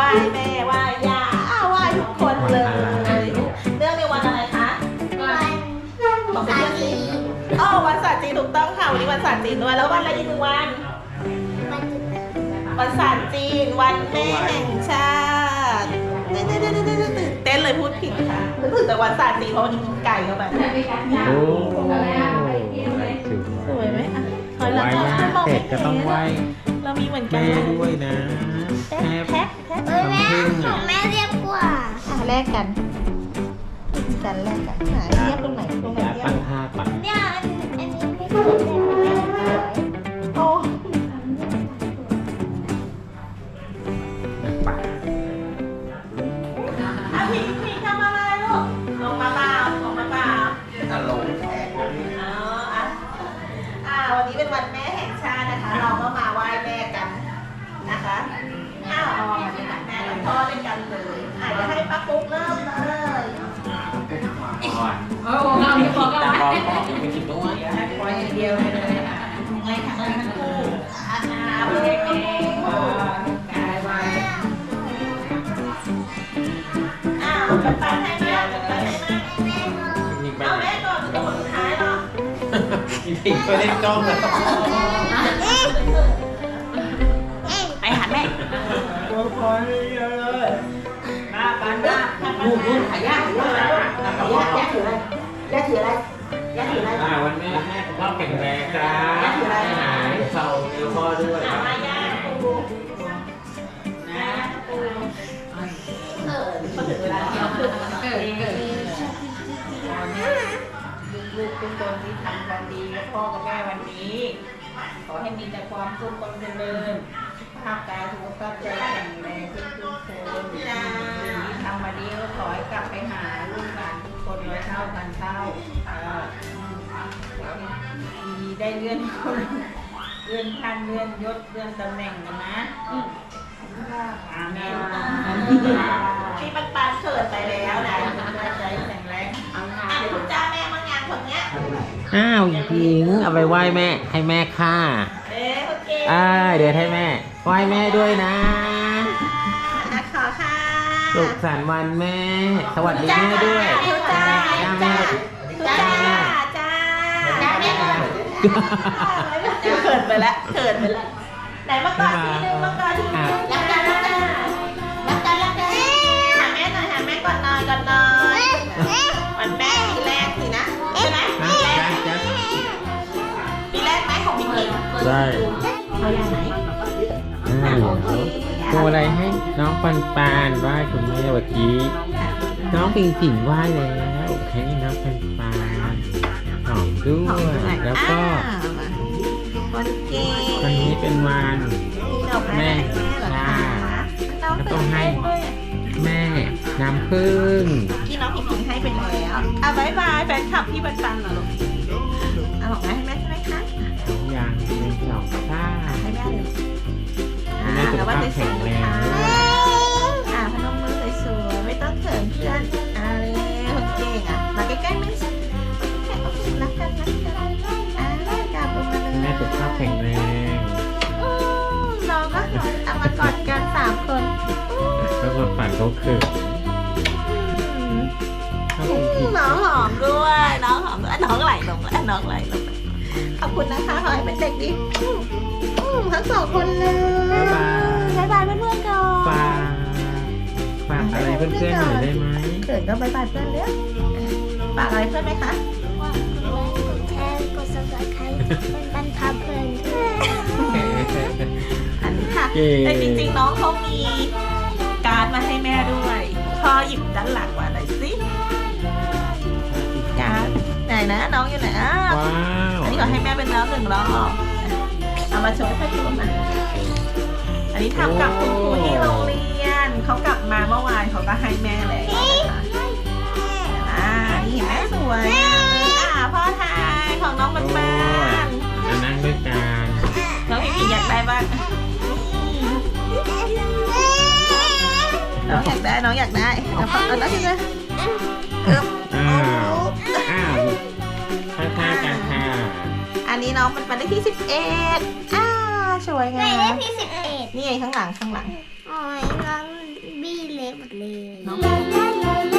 ไหว้แม่ไหว้ย่าอ้าวไหายทุกคนเลย เรื่องในวันอะไรคะบอกไปเรื่องนี้อ๋อวันศาสตร์จีนถูกต้องค่ะวันนี้วันศาสตร์จีนด้วยแล้ววันอะไรอีกหนึ่งวัน วันศาสตร์จีนวันแม่แห่งชาติเต้นเต้เต้เต้เต้ตื่นเต้นเลยพูดผิดค่ะนึกถึงแต่วันศาสตร์จีนเพราะวันนี้กินไก่เข้าไปโอ้สวยไหมอ่ถอยหลังก็จก็ต้องไหว้ เรามีเหมือนกัแม่นด้วยนะแพ็คแพ็คแพ็คเออแม่ของแม่เรียบกว่าอะแลกกันกันแลกกันไหนเทียบตรงไหนตรงไหนอย่าเทียตั้บงท่าปัดเนี่ยอันอันนี้ไม่สวยแต่อันนี้สวยโอ้ปัดอะพี่พี่ทำอะไรลูกลงมาเปล่าลงมาเปล่าตลกอ๋ออะอ่าวันนี้เป็นวันแม่แห่งชาตินะคะ คะอ้าวอ๋อเป็นวันแม่กับพ่อด้วยกันเลยอะเดี๋ยวให้ป้าปุ๊กเริ่มเลยก่อนโอ้โหเราไม่บอกกันแต่ไว้พอบอกไม่คิดด้วยเดี๋ยวให้ปล่อยอย่างเดียวเลยเลยอะให้ทั้งให้ทั้งคู่อะอ่าเพื่อนก็คู่กายไว้อ้าวจะไปให้แม่จะไปให้แม่ยิงไปเอาไหนแม่ก่อนจะเป็นคนสุดท้ายเหรอยิงไปเล่นกล้องแล้วไป หาแม่ตัวพอยเยอะเลยมาปันมาปันมาหายากหายากหายากยากถืออะไรยากถืออะไรยากถืออะไรอ่าวันแม่แม่สุขภาพแข็งแรงจ้าหายเศร้าเนื้อพ่อด้วยหามายากปูนะปูเขาถึงเวลาเกิดเกิดลูกๆทุกคนที่ทำความดีกับพ่อกับแม่วันนี้ ขอให้มีแต่ความสุขความเจริญ ภาพกายสุขภาพใจแข็งแรงทุกทุกๆคนจ้าทำมาดีก็ขอให้กลับไปหาลูกหลานทุกคนร้อยเท่าพันเท่าเออดีได้เลื่อนคนเลื่อนขั้นเลื่อนยศเลื่อนตำแหน่งกันนะอาเมนพี่ปันปันเกิดไปแล้วนะใจแข็งแรงเอางานเดี๋ยวคุณจ้าแม่มางานคนเนี้ยอ้าวหญิงเอาไปไหว้แม่ให้แม่ค่าเอ๊ะโอเคอ่าเดี๋ยวให้แม่ ไหว้แม่ด้วยนะ อะขอค่ะสุขสันต์วันแม่ สวัสดีแม่ด้วยจ้าจ้าแม่จ้าจ้าจ้าจ้าแม่เขินไปแล้วเขินไปแล้วไหนมากอดทีนึงมากอดทีนึงรักกันรักกันรักกันรักกันหาแม่หน่อยหาแม่ก่อนหน่อยก่อนหน่อยวันแม่ปีแรกสินะใช่ไหมปีแรกจ้าจ้าปีแรกไหมของพี่กิ๊กได้เอาอย่างไหนอ่าเดี๋ยวครูอะไรให้น้องปันปานไหว้คุณแม่เมื่อกี้น้องปิงปิ่งไหว้แล้วให้น้องปันปานหอมด้วยแล้วก็วันเก่งวันนี้เป็นวันดอกไม้เหรอคะน้องก็ตื่ต้องนให้เต้นด้วยแม่น้ำผึ้งที่น้องผิงผิงให้ไปแล้วอะบายบายแฟนคลับพี่บันปันเหรอลูกเอาบอกนะให้แม่ใช่ไหมคะอย่างหนึ่งสองสามให้แม่เลย ให้แม่สุขภาพแข็งแรงอ่าพนมมือสวยๆไม่ต้องเขินเพื่อนอ่าเลยคนเก่งอะมาใกล้ๆแม่สิแค่เอารักกันรักกันอ่ากลับลงมาเลยแม่สุขภาพแข็งแรงอืมน้องก็เอามากอดกันสามคนอืมแล้วก็ฝันเขาเขินเขาเป็นผิดน้องหอมด้วยน้องหอมด้วยน้องไหลลงแล้วน้องไหลลงแล้วขอบคุณนะคะขอให้เป็นเด็กดีอืมอืมทั้งสองคนเลย บ๊ายบายเพื่อนๆก่อนฝากฝากอะไรเพื่อนๆหน่อยได้ไหมเขินก็บ๊ายบายเพื่อนเร็วฝากอะไรเพื่อนไหมคะกดแชร์กด subscribe เป็นบรรทัดเพลินอันนี้ค่ะเก่งแต่จริงๆน้องเขามีการ์ดมาให้แม่ด้วยพ่อหยิบด้านหลังมาหน่อยสิการ์ดไหนนะน้องอยู่ไหนอะว้าวอันนี้ขอให้แม่เป็นแล้วหนึ่งรอบเอามาโชว์ให้ดูมา นนี้ทำกับคุณครูที่โรงเรียน เขากลับมาเมื่อวานเขาก็ให้แม่แล้วนะคะอ่านี่เห็นไหมสวยอ่าพ่อทายของน้องบันบานมานั่งด้วยกันน้องพี่พีอยากได้บ้างน้องอยากได้น้องอยากได้เอาเอาน้องอยากได้เอิบอ้าวอ้าวข้างๆกันค่ะอันนี้น้องมันเป็นเลขที่สิบเอ็ดอ่าสวยไหนงาเลมขที่สิบเอ็ด นี่ไงข้างหลังข้างหลังโอ้ยน้องบี้เล็กหมดเลยน้อง